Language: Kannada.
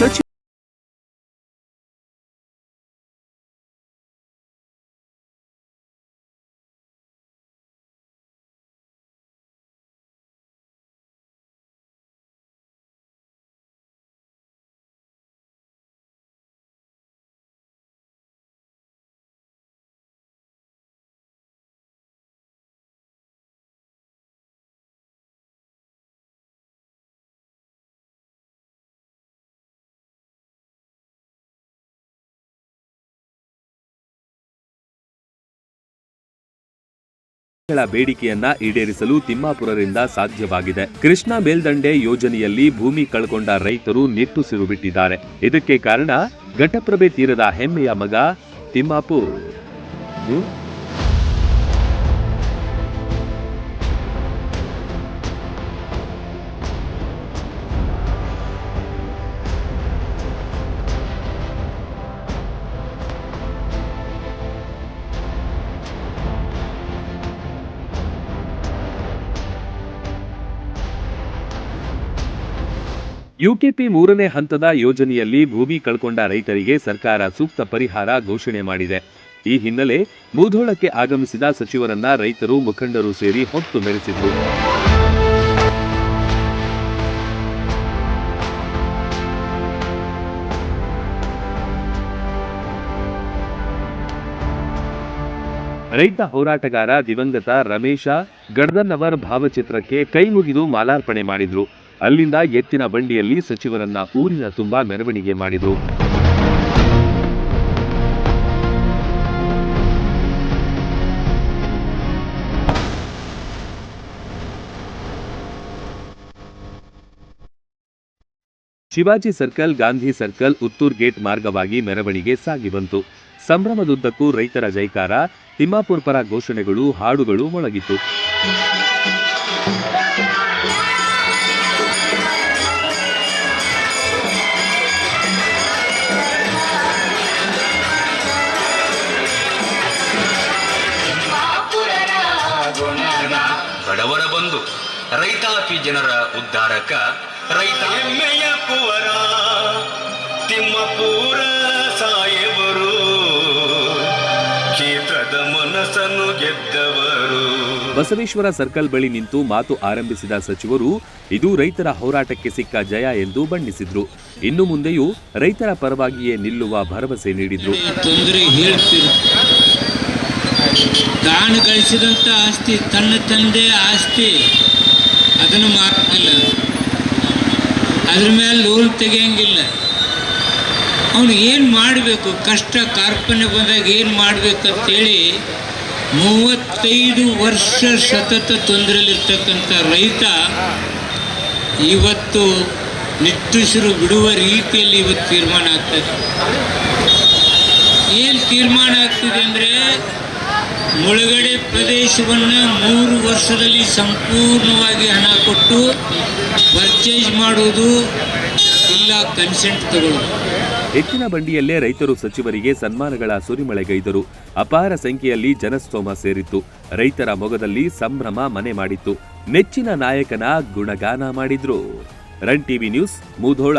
se eu te ಗಳ ಬೇಡಿಕೆಯನ್ನ ಈಡೇರಿಸಲು ತಿಮ್ಮಾಪುರರಿಂದ ಸಾಧ್ಯವಾಗಿದೆ. ಕೃಷ್ಣಾ ಮೇಲ್ದಂಡೆ ಯೋಜನೆಯಲ್ಲಿ ಭೂಮಿ ಕಳ್ಕೊಂಡ ರೈತರು ನಿಟ್ಟುಸಿರು ಬಿಟ್ಟಿದ್ದಾರೆ ಇದಕ್ಕೆ ಕಾರಣ ಘಟಪ್ರಭೆ ತೀರದ ಹೆಮ್ಮೆಯ ಮಗ ತಿಮ್ಮಾಪುರ್. ಯುಕೆಪಿ ಮೂರನೇ ಹಂತದ ಯೋಜನೆಯಲ್ಲಿ ಭೂಮಿ ಕಳ್ಕೊಂಡ ರೈತರಿಗೆ ಸರ್ಕಾರ ಸೂಕ್ತ ಪರಿಹಾರ ಘೋಷಣೆ ಮಾಡಿದೆ. ಈ ಹಿನ್ನೆಲೆ ಮುಧೋಳಕ್ಕೆ ಆಗಮಿಸಿದ ಸಚಿವರನ್ನ ರೈತರು, ಮುಖಂಡರು ಸೇರಿ ಹೊತ್ತು ಮೆರೆಸಿದ್ರು. ರೈತ ಹೋರಾಟಗಾರ ದಿವಂಗತ ರಮೇಶ ಗಡ್ದನ್ನವರ್ ಭಾವಚಿತ್ರಕ್ಕೆ ಕೈ ಮುಗಿದು ಮಾಲಾರ್ಪಣೆ ಮಾಡಿದ್ರು. ಅಲ್ಲಿಂದ ಎತ್ತಿನ ಬಂಡಿಯಲ್ಲಿ ಸಚಿವರನ್ನ ಊರಿನ ತುಂಬಾ ಮೆರವಣಿಗೆ ಮಾಡಿದರು. Shivaji circle, Gandhi circle, Uttur gate ಮಾರ್ಗವಾಗಿ ಮೆರವಣಿಗೆ ಸಾಗಿ ಬಂತು. ಸಂಭ್ರಮದುದ್ದಕ್ಕೂ ರೈತರ ಜೈಕಾರ, ತಿಮ್ಮಾಪುರ್ ಪರ ಘೋಷಣೆಗಳು, ಹಾಡುಗಳು ಮೊಳಗಿತು. ರೈತಾಪಿ ಜನರ ಉದ್ಧಾರಕ ರೈತ ಹೆಮ್ಮೆಯ ಕುವರ ತಿಮ್ಮಪೂರ ಸಾಯವರು ಕ್ಷೇತ್ರದ ಮನಸ್ಸನ್ನು ಗೆದ್ದವರು. ಬಸವೇಶ್ವರ ಸರ್ಕಲ್ ಬಳಿ ನಿಂತು ಮಾತು ಆರಂಭಿಸಿದ ಸಚಿವರು ಇದು ರೈತರ ಹೋರಾಟಕ್ಕೆ ಸಿಕ್ಕ ಜಯ ಎಂದು ಬಣ್ಣಿಸಿದ್ರು. ಇನ್ನು ಮುಂದೆಯೂ ರೈತರ ಪರವಾಗಿಯೇ ನಿಲ್ಲುವ ಭರವಸೆ ನೀಡಿದ್ರು. ತೊಂದರೆ ತಾನು ಗಳಿಸಿದಂಥ ಆಸ್ತಿ ತನ್ನ ತಂದೆ ಆಸ್ತಿ. ಅದನ್ನು ಮಾಡ್ತಿಲ್ಲ ಅದ್ರ ಮೇಲೆ ಲೋನ್ ತೆಗಿಯಂಗಿಲ್ಲ. ಅವನು ಏನು ಮಾಡಬೇಕು? ಕಷ್ಟ ಕಾರ್ಪಣ್ಯ ಬಂದಾಗ ಏನು ಮಾಡಬೇಕಂತೇಳಿ ಮೂವತ್ತೈದು ವರ್ಷ ಸತತ ತೊಂದರೆಯಲ್ಲಿರ್ತಕ್ಕಂಥ ರೈತ ಇವತ್ತು ನಿಟ್ಟುಸಿರು ಬಿಡುವ ರೀತಿಯಲ್ಲಿ ಇವತ್ತು ತೀರ್ಮಾನ ಆಗ್ತದೆ ಏನು ತೀರ್ಮಾನ ಆಗ್ತಿದೆ ಅಂದರೆ ಮುಳುಗಡೆ ಪ್ರದೇಶವನ್ನು ಮೂರು ವರ್ಷದಲ್ಲಿ ಸಂಪೂರ್ಣವಾಗಿ ಹಣ ಕೊಟ್ಟು ಪರ್ಚೇಸ್ ಮಾಡುವುದು ಇಲ್ಲ ಕನ್ಸೆಂಟ್ ತಗೊಳ್ಳೋದು ಹೆಚ್ಚಿನ ಬಂಡಿಯಲ್ಲೇ ರೈತರು ಸಚಿವರಿಗೆ ಸನ್ಮಾನಗಳ ಸುರಿಮಳೆಗೈದರು. ಅಪಾರ ಸಂಖ್ಯೆಯಲ್ಲಿ ಜನಸ್ತೋಮ ಸೇರಿತ್ತು. ರೈತರ ಮೊಗದಲ್ಲಿ ಸಂಭ್ರಮ ಮನೆ ಮಾಡಿತ್ತು. ನೆಚ್ಚಿನ ನಾಯಕನ ಗುಣಗಾನ ಮಾಡಿದ್ರು. Run TV news, Mudhol.